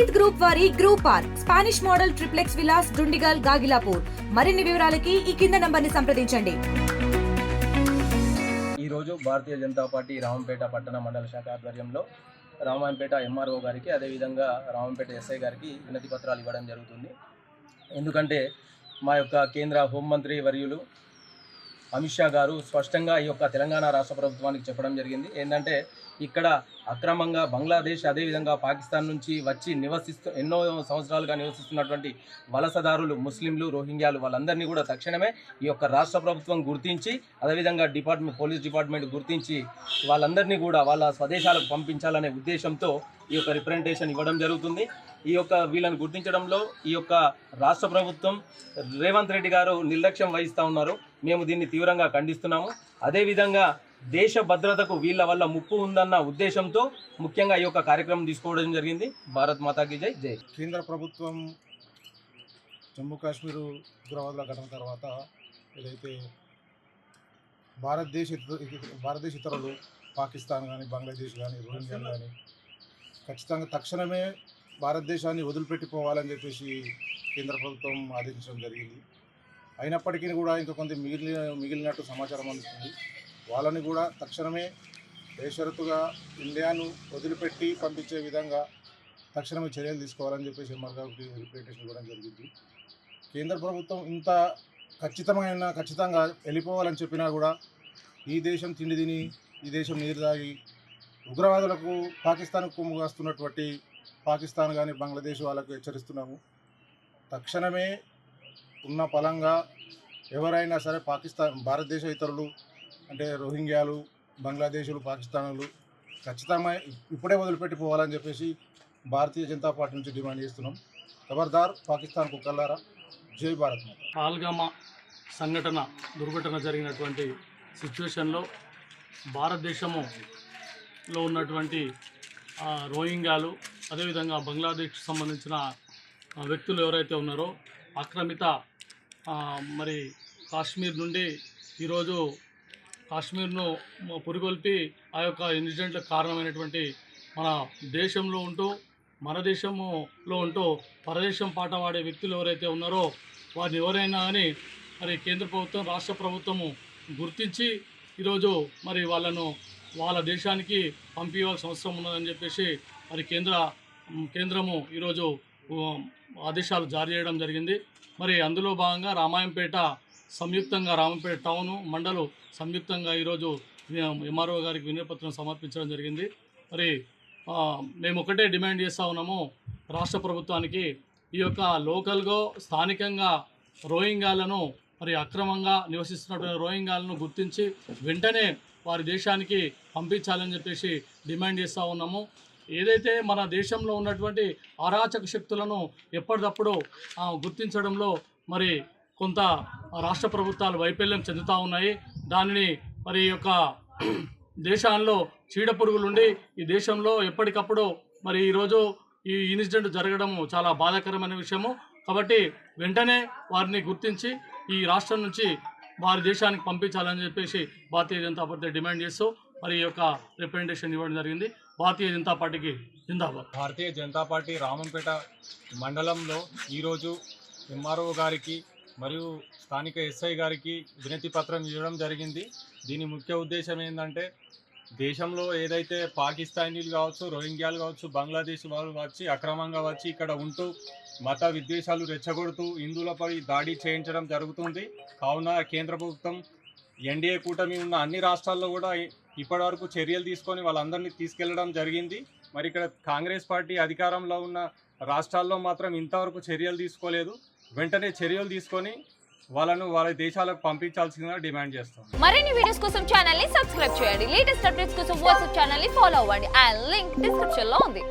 Praneeth group వారి group are Spanish model triplex villas Dundigal Gagillapur. మరిన్ని వివరాలకి ఈ కింద నంబర్ని సంప్రదించండి. ఈరోజు భారతీయ జనతా పార్టీ రామంపేట పట్టణ మండల శాఖ ఆధ్వర్యంలో రామాయంపేట ఎంఆర్ఓ గారికి అదేవిధంగా రామంపేట ఎస్ఐ గారికి వినతి పత్రాలు ఇవ్వడం జరుగుతుంది. ఎందుకంటే మా యొక్క కేంద్ర హోంమంత్రి వర్యులు అమిత్ షా గారు స్పష్టంగా ఈ యొక్క తెలంగాణ రాష్ట్ర ప్రభుత్వానికి చెప్పడం జరిగింది. ఏంటంటే ఇక్కడ అక్రమంగా బంగ్లాదేశ్ అదేవిధంగా పాకిస్తాన్ నుంచి వచ్చి నివసిస్తూ ఎన్నో సంవత్సరాలుగా నివసిస్తున్నటువంటి వలసదారులు ముస్లింలు రోహింగ్యాలు వాళ్ళందరినీ కూడా తక్షణమే ఈ యొక్క రాష్ట్ర ప్రభుత్వం గుర్తించి అదేవిధంగా డిపార్ట్మెంట్ పోలీస్ డిపార్ట్మెంట్ గుర్తించి వాళ్ళందరినీ కూడా వాళ్ళ స్వదేశాలకు పంపించాలనే ఉద్దేశంతో ఈ యొక్క రిప్రజెంటేషన్ ఇవ్వడం జరుగుతుంది. ఈ యొక్క వీళ్ళని గుర్తించడంలో ఈ యొక్క రాష్ట్ర ప్రభుత్వం రేవంత్ రెడ్డి గారు నిర్లక్ష్యం వహిస్తూ ఉన్నారు. మేము దీన్ని తీవ్రంగా ఖండిస్తున్నాము. అదేవిధంగా దేశ భద్రతకు వీళ్ళ వల్ల ముప్పు ఉందన్న ఉద్దేశంతో ముఖ్యంగా ఈ యొక్క కార్యక్రమం తీసుకోవడం జరిగింది. భారత్ మాతాకి జై. జై. కేంద్ర ప్రభుత్వం జమ్మూ కాశ్మీర్ ఉగ్రవాదుల ఘటన తర్వాత ఏదైతే భారతదేశ భారతదేశ ఇతరులు పాకిస్తాన్ కానీ బంగ్లాదేశ్ కానీ రోహింగ్యాలు కానీ ఖచ్చితంగా తక్షణమే భారతదేశాన్ని వదిలిపెట్టిపోవాలని చెప్పేసి కేంద్ర ప్రభుత్వం ఆదేశించడం జరిగింది. అయినప్పటికీ కూడా ఇంకా కొంత మిగిలిన మిగిలినట్టు సమాచారం అందుతుంది వాళ్ళని కూడా తక్షణమే బేషరతుగా ఇండియాను వదిలిపెట్టి పంపించే విధంగా తక్షణమే చర్యలు తీసుకోవాలని చెప్పేసి ఎంఆర్ రిప్రజెంటేషన్ ఇవ్వడం జరిగింది. కేంద్ర ప్రభుత్వం ఇంత ఖచ్చితమైన ఖచ్చితంగా వెళ్ళిపోవాలని చెప్పినా కూడా ఈ దేశం తిండి తిని ఈ దేశం నీరు తాగి ఉగ్రవాదులకు పాకిస్తాన్కు కొమ్ముగాస్తున్నటువంటి పాకిస్తాన్ కానీ బంగ్లాదేశ్ వాళ్ళకు హెచ్చరిస్తున్నాము. తక్షణమే ఉన్న పలంగా ఎవరైనా సరే పాకిస్తాన్ భారతదేశ ఇతరులు అంటే రోహింగ్యాలు బంగ్లాదేశులు పాకిస్తాన్లు ఖచ్చితంగా ఇప్పుడే వదిలిపెట్టిపోవాలని చెప్పేసి భారతీయ జనతా పార్టీ నుంచి డిమాండ్ చేస్తున్నాం. ఖబర్దార్ పాకిస్తాన్ కుక్కల్లారా జై భారత్ పాల్గామా సంఘటన దుర్ఘటన జరిగినటువంటి సిచ్యువేషన్లో భారతదేశములో ఉన్నటువంటి రోహింగ్యాలు అదేవిధంగా బంగ్లాదేశ్ సంబంధించిన వ్యక్తులు ఎవరైతే ఉన్నారో ఆక్రమిత మరి కాశ్మీర్ నుండి ఈరోజు కాశ్మీర్ను మ- పురిగొల్పి ఆ యొక్క ఇన్సిడెంట్లకు కారణమైనటువంటి మన దేశంలో ఉంటూ మన దేశంలో ఉంటూ పరదేశం పాట పాడే వ్యక్తులు ఎవరైతే ఉన్నారో వారిని ఎవరైనా అని మరి కేంద్ర ప్రభుత్వం రాష్ట్ర ప్రభుత్వము గుర్తించి ఈరోజు మరి వాళ్ళను వాళ్ళ దేశానికి పంపించవలసిన అవసరం ఉన్నదని చెప్పేసి మరి కేంద్ర కేంద్రము ఈరోజు ఆదేశాలు జారీ చేయడం జరిగింది. మరి అందులో భాగంగా రామాయంపేట సంయుక్తంగా రామంపేట టౌను మండలు సంయుక్తంగా ఈరోజు ఎంఆర్ఓ గారికి వినయపత్రం సమర్పించడం జరిగింది. మరి మేము ఒకటే డిమాండ్ చేస్తూ ఉన్నాము రాష్ట్ర ప్రభుత్వానికి ఈ యొక్క లోకల్గా స్థానికంగా రోహింగాలను మరి అక్రమంగా నివసిస్తున్నటువంటి రోహింగాలను గుర్తించి వెంటనే వారి దేశానికి పంపించాలని చెప్పేసి డిమాండ్ చేస్తూ ఉన్నాము. ఏదైతే మన దేశంలో ఉన్నటువంటి అరాచక శక్తులను ఎప్పటికప్పుడు గుర్తించడంలో మరి కొంత రాష్ట్ర ప్రభుత్వాలు వైఫల్యం చెందుతూ ఉన్నాయి. దానిని మరి యొక్క దేశాల్లో చీడ పురుగులుండి ఈ దేశంలో ఎప్పటికప్పుడు మరి ఈరోజు ఈ ఇన్సిడెంట్ జరగడం చాలా బాధాకరమైన విషయము. కాబట్టి వెంటనే వారిని గుర్తించి ఈ రాష్ట్రం నుంచి వారి దేశానికి పంపించాలని చెప్పేసి భారతీయ జనతా పార్టీ డిమాండ్ చేస్తూ మరి యొక్క రిప్రజెంటేషన్ ఇవ్వడం జరిగింది. భారతీయ జనతా పార్టీకి జిందాబాద్. భారతీయ జనతా పార్టీ రామంపేట మండలంలో ఈరోజు ఎంఆర్ఓ గారికి మరియు స్థానిక ఎస్ఐ గారికి వినతి పత్రం ఇవ్వడం జరిగింది. దీని ముఖ్య ఉద్దేశం ఏంటంటే దేశంలో ఏదైతే పాకిస్తానీలు కావచ్చు రోహింగ్యాలు కావచ్చు బంగ్లాదేశ్ వాళ్ళు వచ్చి అక్రమంగా వచ్చి ఇక్కడ ఉంటూ మత విద్వేషాలు రెచ్చగొడుతూ హిందువులపై దాడి చేయించడం జరుగుతుంది. కావున కేంద్ర ప్రభుత్వం ఎన్డీఏ కూటమి ఉన్న అన్ని రాష్ట్రాల్లో కూడా ఇప్పటివరకు చర్యలు తీసుకొని వాళ్ళందరినీ తీసుకెళ్ళడం జరిగింది. మరి ఇక్కడ కాంగ్రెస్ పార్టీ అధికారంలో ఉన్న రాష్ట్రాల్లో మాత్రం ఇంతవరకు చర్యలు తీసుకోలేదు. వెంటనే చర్యలు తీసుకొని వాళ్ళను వాళ్ళ దేశాలకు పంపించాల్సిందిగా డిమాండ్ చేస్తాం. మరిన్ని వీడియోస్ కోసం ఛానల్ని సబ్స్క్రైబ్ చేయండి. లేటెస్ట్ అప్డేట్స్ కోసం వాట్సాప్ ఛానల్ని ఫాలో అవ్వండి. అండ్ లింక్ డిస్క్రిప్షన్లో ఉంది.